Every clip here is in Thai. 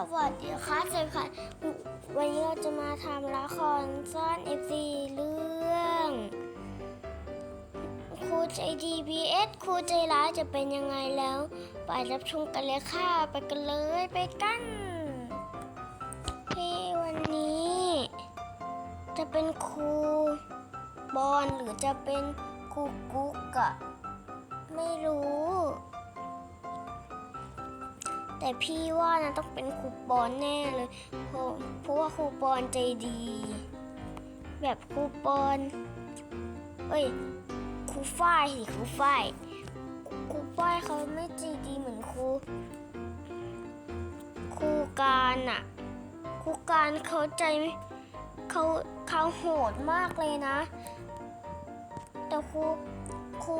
สวัสดีค่ะเจอค่ะ วันนี้เราจะมาทำละครซ่อน FC เรื่องครูใจดี vs ครูใจร้ายจะเป็นยังไงแล้ว ไปรับชมกันเลยค่ะ ไปกันเลยไปกันที่วันนี้ จะเป็นครูบอลหรือจะเป็นครูกุ๊กอะไม่รู้ แต่พี่ว่านะต้องเป็นครูปอนแน่เลย เพราะเพราะว่าครูปอนใจดี แบบครูปอนเอ้ยครูฝ้ายสิครูฝ้ายครูฝ้ายเขาไม่ใจดีเหมือนครูครูการอะครูการเขาใจเขาเขาโหดมากเลยนะ แต่ครูครู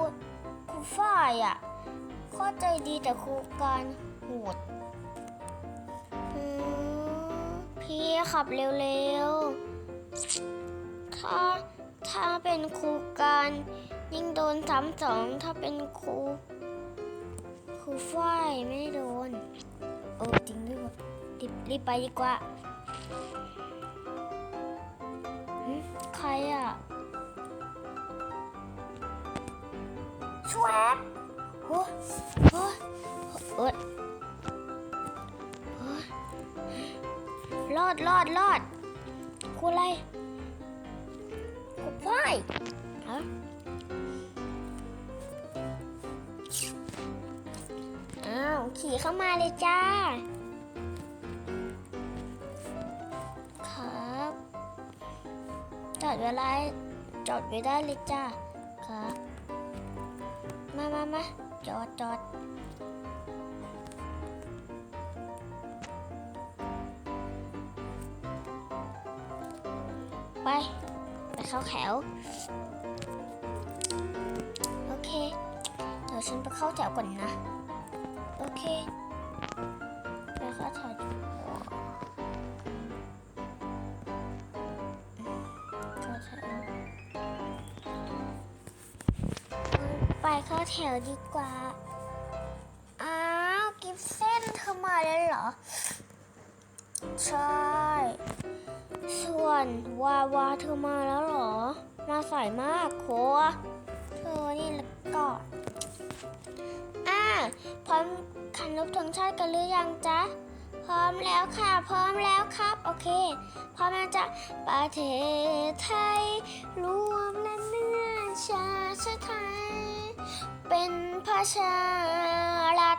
ครูฝ้ายอะเข้าใจดีแต่ครูการ ด พี่ขับเร็วๆ ถ้าถ้าเป็นครูการ ยิ่งโดนซ้ำสองถ้าเป็นครูครูฝ้ายไม่โดน โอ้จริงด้วยรีบรีบไปดีกว่า ใครอะชวบโอ้โอ้โอ้ รอดรอดรอดครูอะไรครูฝ้ายฮะอ้าวขี่เข้ามาเลยจ้า ครับจอดเวลาจอดไว้ได้เลยจ้า ครับ มามามาจอดจอด ไป ไปเข้าแถว โอเค เดี๋ยวฉันไปเข้าแถวก่อนนะ โอเค ไปเข้าแถวเข้าแถวไปเข้าแถวดีกว่า อ้าว กิฟเส้นเธอมาแล้วเหรอ ใช่ ส่วนวาวาเธอมาแล้วเหรอ มาสายมากโคเธอนี่แล้วก็อ่าพร้อมขันรบธงชาติกันหรือยังจ๊ะ พร้อมแล้วค่ะ พร้อมแล้วครับ โอเค พร้อมแล้วจ้ะประเทศไทย รวมและเนื้อชาติไทย เป็นพระชารัฐ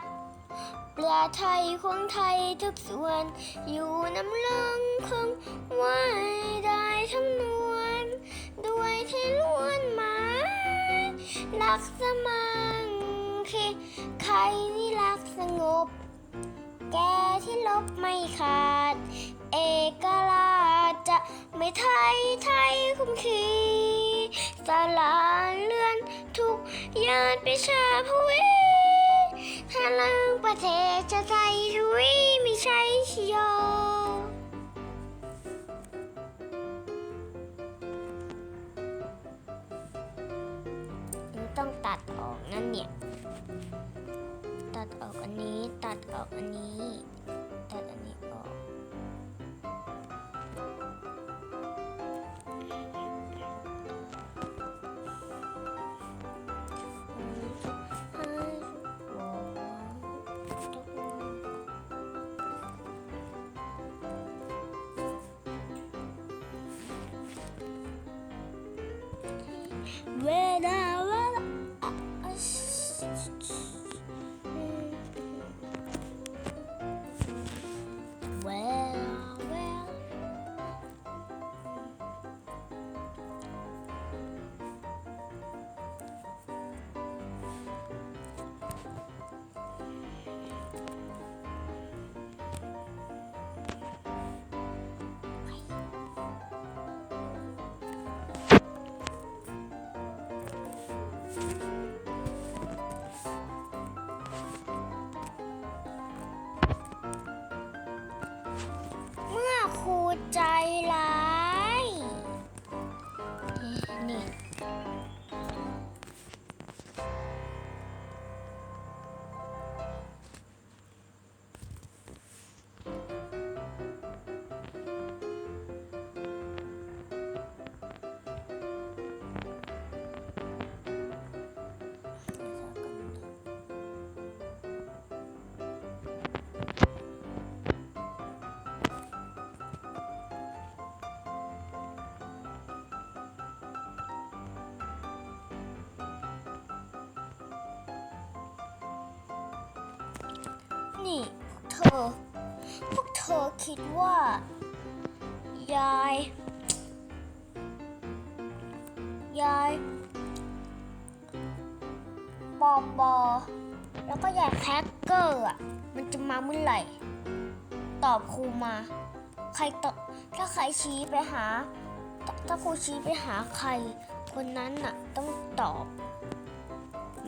ปลือไทยของไทยทุกส่วน อยู่น้ำลงคงไว้ได้ทั้งนวลด้วยที่ล้วนหมายรักสมังคีใครนี่รักสงบ แกที่ลบไม่ขาด เอกราชจะไม่ไทยไทยคุ้มคีสลาเลื่อนทุกญาติปชาพวี เยาย ยายปอปอแล้วก็ยายแคคเกอร์อะ มันจะมาเมื่อไหร่ ตอบครูมา ใครตอบถ้าใครชี้ไปหา ถ้าครูชี้ไปหาใคร คนนั้นน่ะต้องตอบ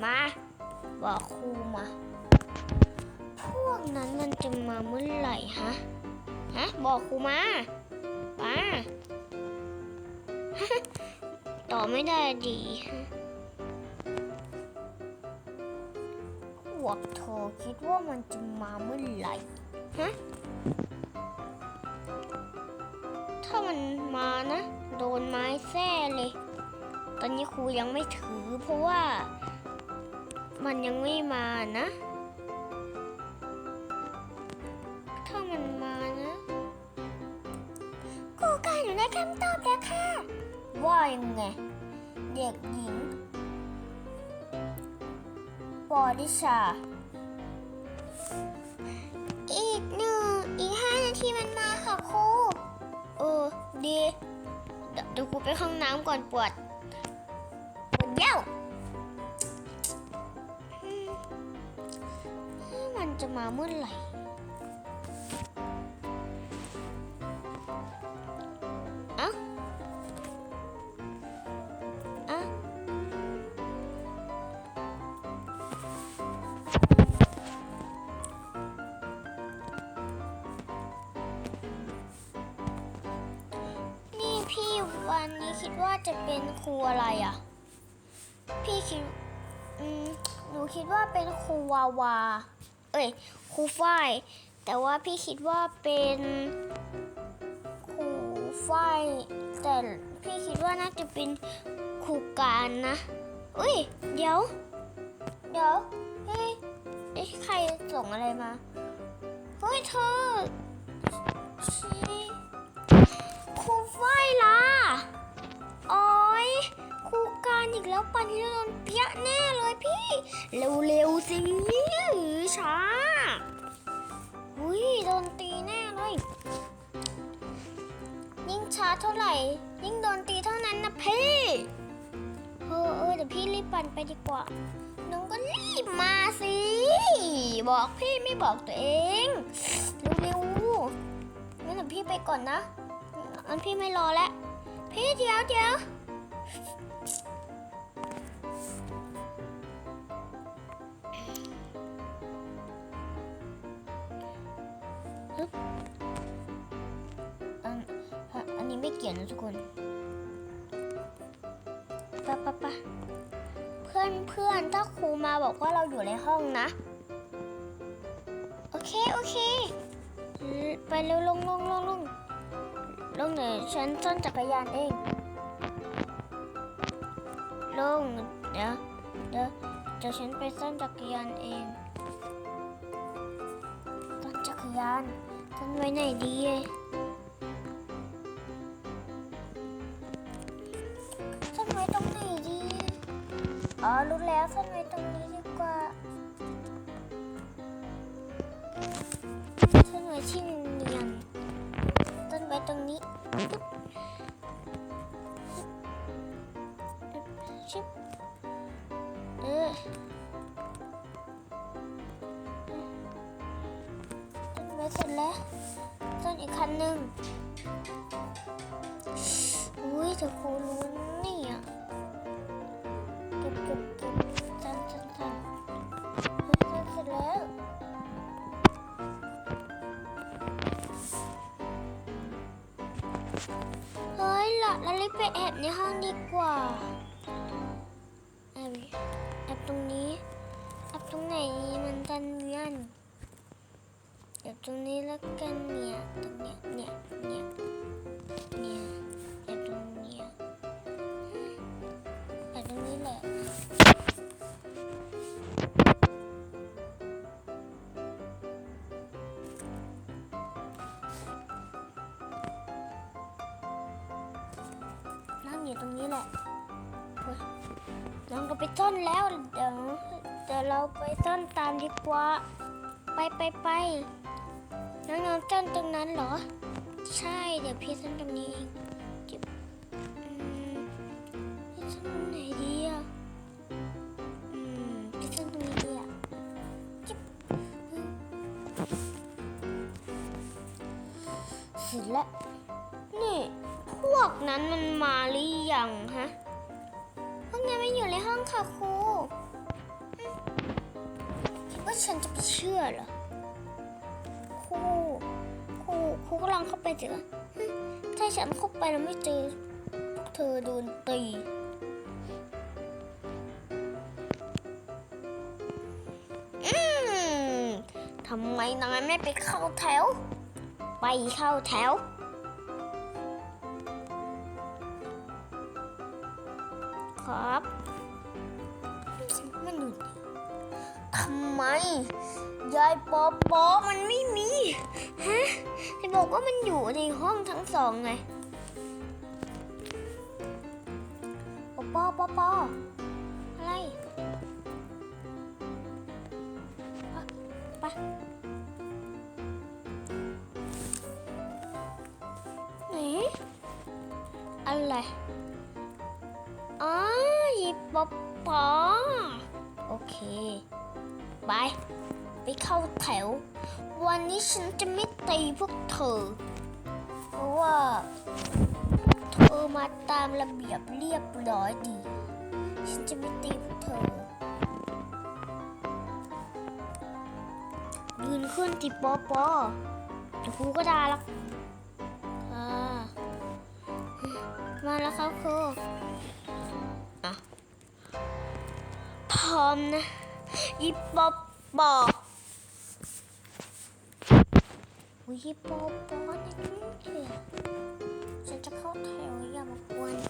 มาบอกครูมา พวกนั้นมันจะมาเมื่อไหร่ฮะ ฮะ บอกครูมา มาตอไม่ได้ดีฮะพวกเธอคิดว่ามันจะมาเมื่อไหร่ฮะถ้ามันมานะ โดนไม้แส้เลย ตอนนี้ครูยังไม่ถือเพราะว่ามันยังไม่มานะ ได้คำตอบแล้วค่ะ ว่ายังไง เด็กหญิงปอดิชา อีกหนึ่ง อีกห้านาทีมันมาค่ะครูเออดีเดี๋ยวครูไปห้องน้ำก่อนปวด ปวดเยี่ยวอืมมันจะมาเมื่อไหร่ ครูอะไรอะ พี่คิดหนูคิดว่าเป็นครูวาวา เอ้ยครูฝ้ายแต่ว่าพี่คิดว่าเป็นครูฝ้ายแต่พี่คิดว่าน่าจะเป็นครูการนะเอ้ยเดี๋ยว เดี๋ยวเฮ้ยเอ้ใครส่งอะไรมาเฮ้ยเธอชีครูฝ้ายล่ะอ้ย ครูการอีกแล้วปันที่โดนเปี้ยแน่เลยพี่ เร็วๆสิช้าอุ้ยโดนตีแน่เลย ยิ่งช้าเท่าไหร่ ยิ่งโดนตีเท่านั้นนะพี่เออเออเดี๋ยวพี่รีบปั่นไปดีกว่าน้องก็รีบมาสิ บอกพี่ไม่บอกตัวเองเร็วๆงั้นเดี๋ยวพี่ไปก่อนนะงั้นพี่ไม่รอแล้วพี่เดี๋ยวเดี๋ยว อันอันนนี้ไม่เกี่ยวนะทุกคนปะปะปะเพื่อนเพื่อนถ้าครูมาบอกว่าเราอยู่ในห้องนะ โอเค โอเค ไปเร็วลงลงลงลงลงเดี๋ยวฉันซ่อนจักรยานเอง ลงเดี๋ยวเดี๋ยวเดี๋ยวฉันไปซ่อนจักรยานเองซ่อนจักรยานซ่อนไว้ไหนดีซ่อนไว้ตรงไหนดีอ๋อรู้แล้วซ่อนไว้ตรงนี้ดีกว่าซ่อนไว้ที่ เสร็จแล้วซ่อนอีกคันหนึ่งอุ้ยเธอครูรู้ อยู่ตรงนี้แหละน้องก็ไปซ่อนแล้วเดี๋ยวเดี๋ยวเราไปซ่อนตามดีกว่า ไปไปไปน้องๆเต้นตรงนั้นเหรอ ใช่เดี๋ยวพี่เต้นตรงนี้เอง ไปแล้วไม่เจอพวกเธอโดนตีอืมทำไมนายไม่ไปเข้าแถว ไปเข้าแถว ครับมันอยู่ทำไม ยายปอปอมันไม่มี ฮะจะบอกว่ามันอยู่ในห้องทั้งสองไง ปออะไรอะไปไหนอะไรอ๋อหยิบปอปอโอเค ไป ไปเข้าแถว วันนี้ฉันจะไม่ตีพวกเธอ เพราะว่า เธอมาตามระเบียบเรียบร้อยดี ฉันจะไม่ตีพวกเธอยืนขึ้นติปอปอเดี๋ยวครูก็ด่าแล้วอ่ามาแล้วครับครูอะพร้อมนะอีปอปออุ้ยอีปอปอนี่นี่ฉันจะเข้าแถวอย่ามากวนเ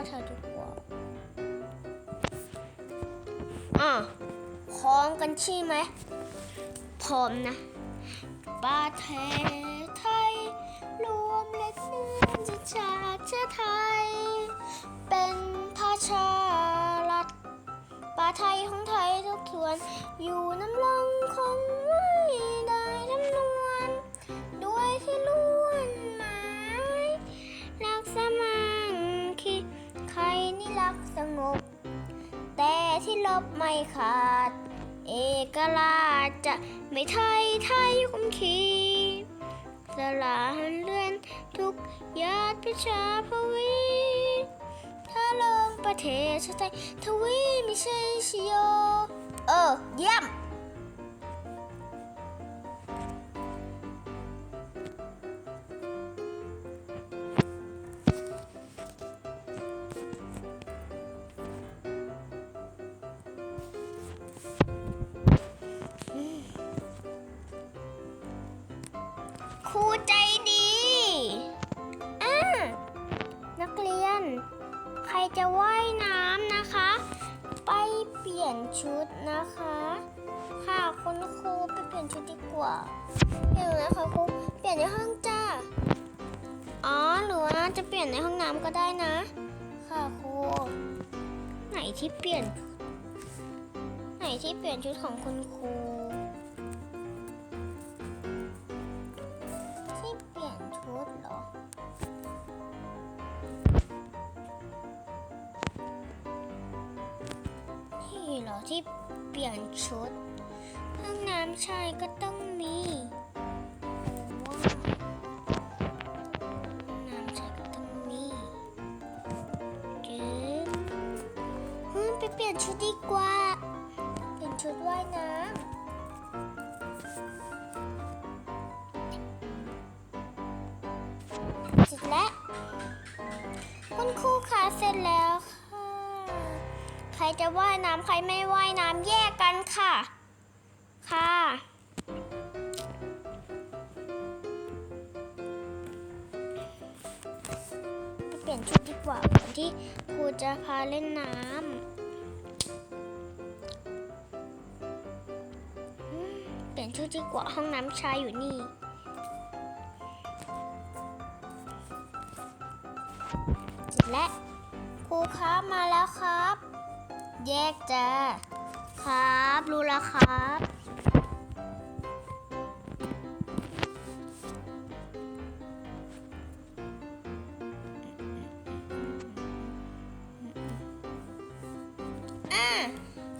ฮ้ยเข้าแถวดีกว่าอะพร้อมกันใช่ไหมพร้อมนะประเทศไทย รวมเล็กเนื้อจะชาติเชื้อไทย บไม่ขาด เอกราชจะไม่ไทยไทยคุมขีสลานเลื่อนทุกญาติประชาพวีถ้าเลิงประเทศชาติไทยทวีไม่ใช่ชโย เออ เยี่ยม ครูใจดีอ่านักเรียน ใครจะว่ายน้ำนะคะ ไปเปลี่ยนชุดนะคะ ค่ะคุณครูไปเปลี่ยนชุดดีกว่าเปลี่ยนเลยค่ะครูเปลี่ยนในห้องจ้าอ๋อหรือว่าจะเปลี่ยนในห้องน้ำก็ได้นะ ค่ะครูไหนที่เปลี่ยน ไหนที่เปลี่ยนชุดของคุณครู เปลี่ยนชุดห้องน้ำชายก็ต้องมีว้าวห้องน้ำชายก็ต้องมีเก็บเฮ้ยไปเปลี่ยนชุดดีกว่า เปลี่ยนชุดว่ายน้ำเสร็จแล้วคุณครูคะเสร็จแล้ว รจะว่ายน้ำใครไม่ว่ายน้ำแยกกันค่ะ ค่ะไปเปลี่ยนชุดดีกว่าก่อนที่ครูจะพาเล่นน้ำเปลี่ยนชุดดีกว่าห้องน้ำชายอยู่นี่ แยกจ้าครับ รู้แล้วครับ อะ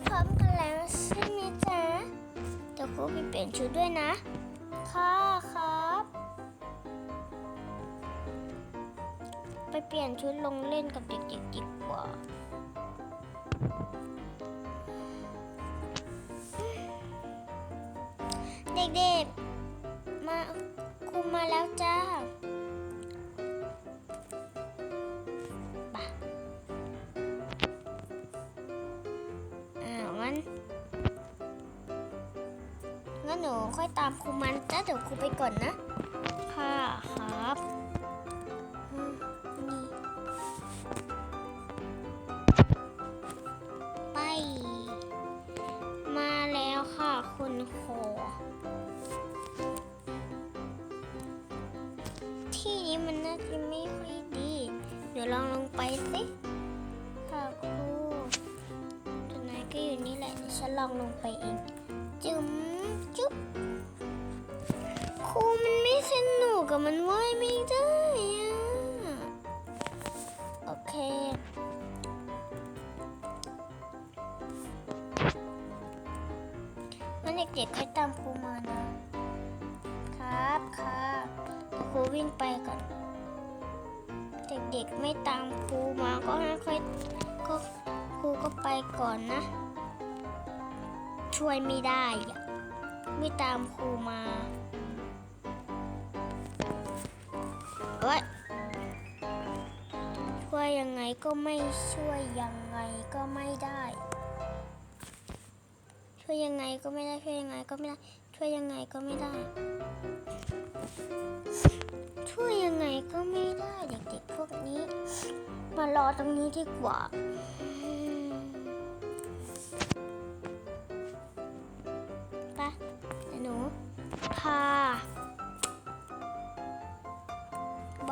พร้อมกันแล้วใช่ไหมจ๊ะเดี๋ยวครูไปเปลี่ยนชุดด้วยนะ ค่ะครับ ไปเปลี่ยนชุดลงเล่นกับเด็กๆดีกว่า เด็กๆ มาครูมาแล้วจ้าไปอ่างั้นงั้นหนูค่อยตามครูมันจ้าเดี๋ยวครูไปก่อนนะ ลองลงไปเอง จุ๋มจุ๊บครูมันไม่สนุกกับมันว่ายไม่ได้อะโอเคงั้นเด็กๆค่อยตามครูมานะครับครับครูวิ่งไปก่อน เด็กๆไม่ตามครูมาก็ให้ค่อยก็ครูก็ไปก่อนนะ ช่วยไม่ได้ ไม่ตามครูมาเอ้ยช่วยยังไงก็ไม่ช่วยยังไงก็ไม่ได้ ช่วยยังไงก็ไม่ได้ช่วยยังไงก็ไม่ได้ ช่วยยังไงก็ไม่ได้ ช่วยยังไงก็ไม่ได้เด็กๆพวกนี้ มารอตรงนี้ดีกว่า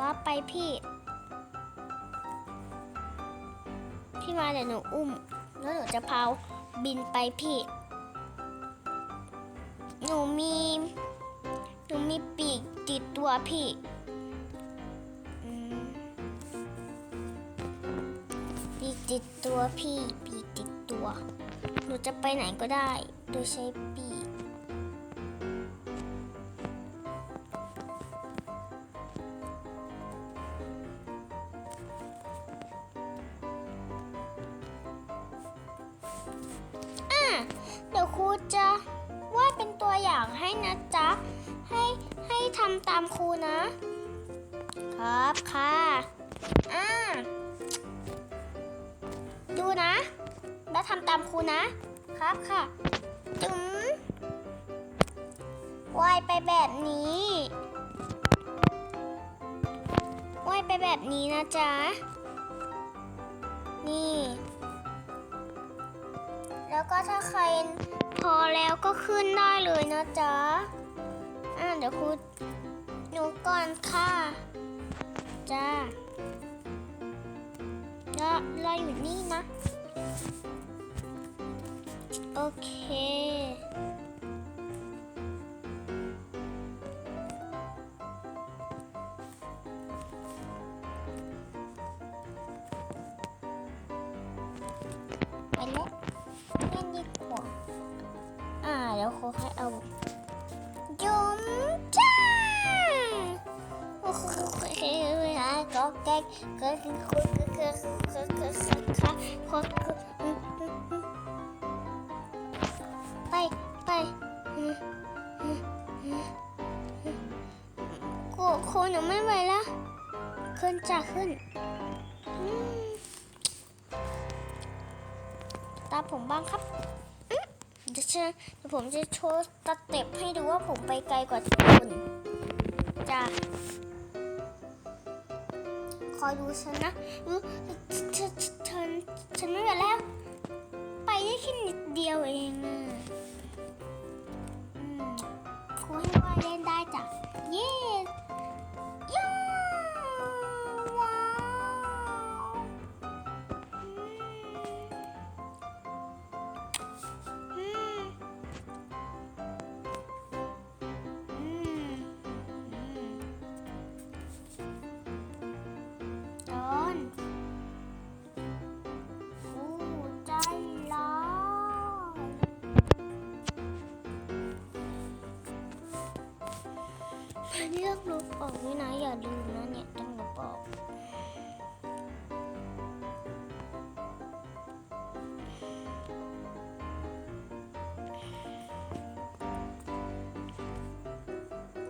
บ้าไปพี่ พี่มาเดี๋ยวหนูอุ้ม แล้วหนูจะพาบินไปพี่ หนูมี หนูมีปีกติดตัวพี่ปีกติดตัวพี่ ปีกติดตัว หนูจะไปไหนก็ได้ โดยใช้ปีก ก็ถ้าใครพอแล้วก็ขึ้นได้เลยนะจ๊ะอ่าเดี๋ยวครูหนูก่อนค่ะจ้าแล้วเราอยู่นี่นะ โอเค อ่าเดี๋ยวครูให้เอาจุ๋มจ้าโอ้โหก็แก๊กก็คือคุยก็คือก็คือค่ะก็คือไปไปครูครูหนูไม่ไหวแล้วขึ้นจ้าขึ้นตาผมบ้างครับ จะเดี๋ยวผมจะโชว์สเต็ปให้ดูว่าผมไปไกลกว่าทุกคนจ้าคอยดูฉันนะอือฉันฉันฉันไม่ไหวแล้ว ไปได้แค่นิดเดียวเองอะครูให้ว่าเล่นได้จ้ะ เย้ อออกด้วยนะอย่าลืมนะเนี่ยต้องลบออก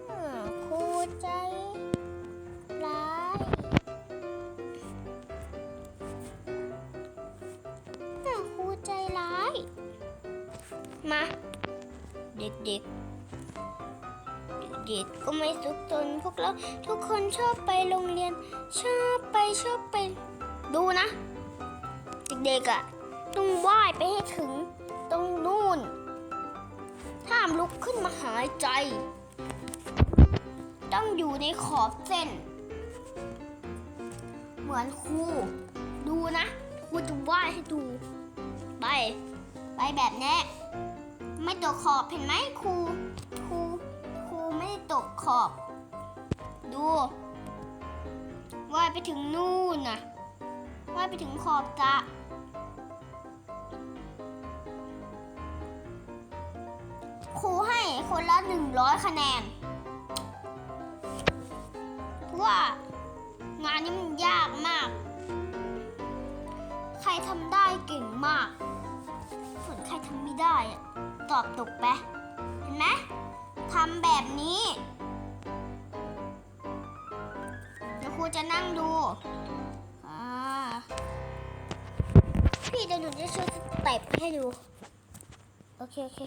อ่าครูใจร้ายอ่าครูใจร้าย มา เด็กๆ ด็กๆ ก็ไม่สุขสนพวกเราทุกคนชอบไปโรงเรียน ชอบไปชอบไป ดูนะ เด็กๆอะ่ะต้องว่ายไปให้ถึงตรงนู่นห้ามลุกขึ้นมาหายใจ ต้องอยู่ในขอบเส้น เหมือนครูดูนะครูจะว่ายให้ดู ไป ไปแบบนี้ไม่ตกขอบเห็นไหมครูค ตกขอบ ดูว่ายไปถึงนู่นน่ะว่ายไปถึงขอบตะครูให้คนละหนึ่งร้อยคะแนน เพราะว่างานนี้มันยากมาก ใครทำได้เก่งมาก ส่วนใครทำไม่ได้ตอบตกไป เห็นไหม ทำแบบนี้เดี๋ยวครูจะนั่งดูอ่าพี่เดี๋ยวหนูจะช่วยสเต็ปให้ดู โอเค โอเค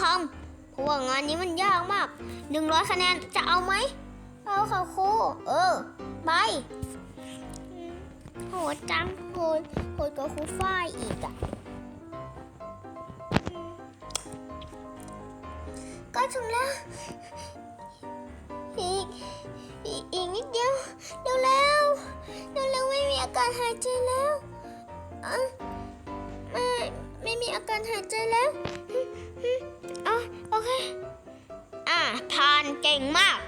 ทำเพราะว่างานนี้มันยากมากหนึ่งร้อยคะแนนจะเอาไหม เอาค่ะครู เออ ไป โหดจังโหดโหดกว่าครูฝ้ายอีกอะก็ถึงแล้วอีกอีก อีกนิดเดียว เร็วแล้วเร็วเร็วไม่มีอาการหายใจแล้วอะไม่ ไม่มีอาการหายใจแล้ว โอเค อ่าผ่านเก่งมาก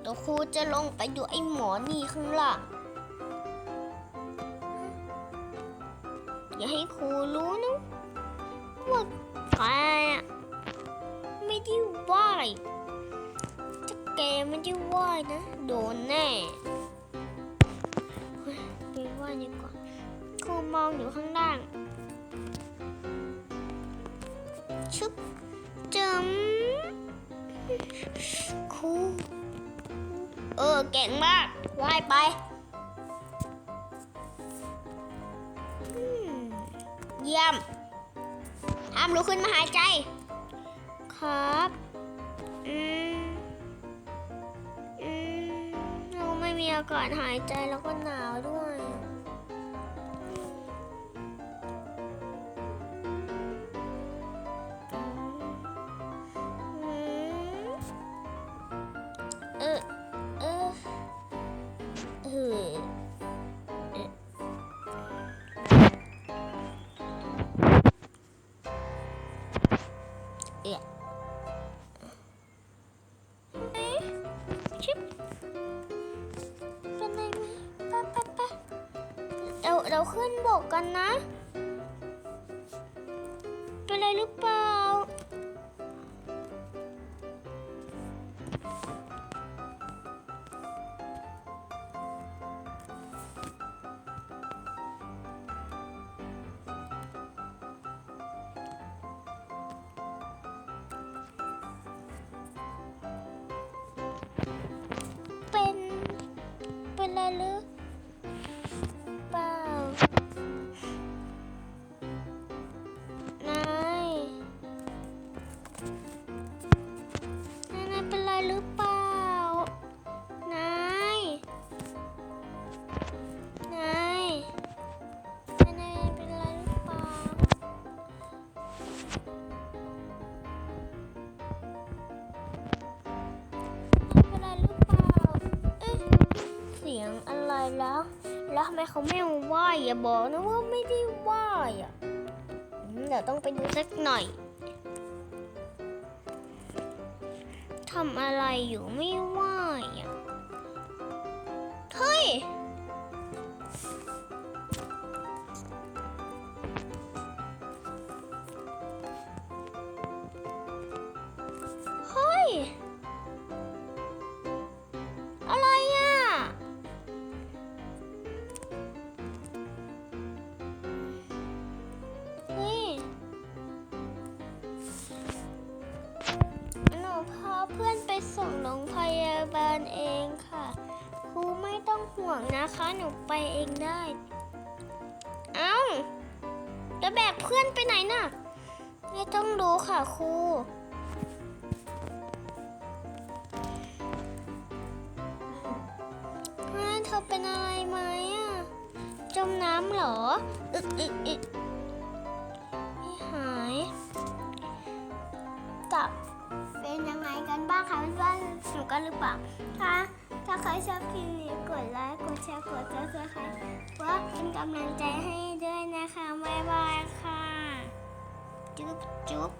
เดี๋ยวครูจะลงไปดูไอ้หมอนี่ข้างล่างอย่าให้ครูรู้นะว่าใครไม่ได้ว่าอะไรถ้าแกไม่ได้ไหว้นะ โดนแน่เฮ้ยไปไหว้ดีกว่า ครูมองอยู่ข้างล่างชึบจำครูเออ เก่งมากไหว้ไปเยี่ยมห้ามลุกขึ้นมาหายใจ ครับ อืม อืม เราไม่มีอากาศหายใจแล้วก็หนาวด้วย ขึ้นบกกันนะ ไปดูสักหน่อยทำอะไรอยู่ไม่ ห่วงนะคะ หนูไปเองได้ เอ้าแล้วแบกเพื่อนไปไหนน่ะ ไม่ต้องรู้ค่ะครูเฮ้ยเธอเป็นอะไรไหมอะ จมน้ำเหรอ อึกอึกอึกไม่หายกับเป็นยังไงกันบ้างคะเพื่อนๆสนุกกันหรือเปล่าถ้า ถ้าใครชอบคลิปนี้กดไลค์ กดแชร์ กดซับสไครต์เพื่อเป็นกำลังใจให้ด้วยนะคะ บ๊ายบายค่ะ จุ๊บจุ๊บ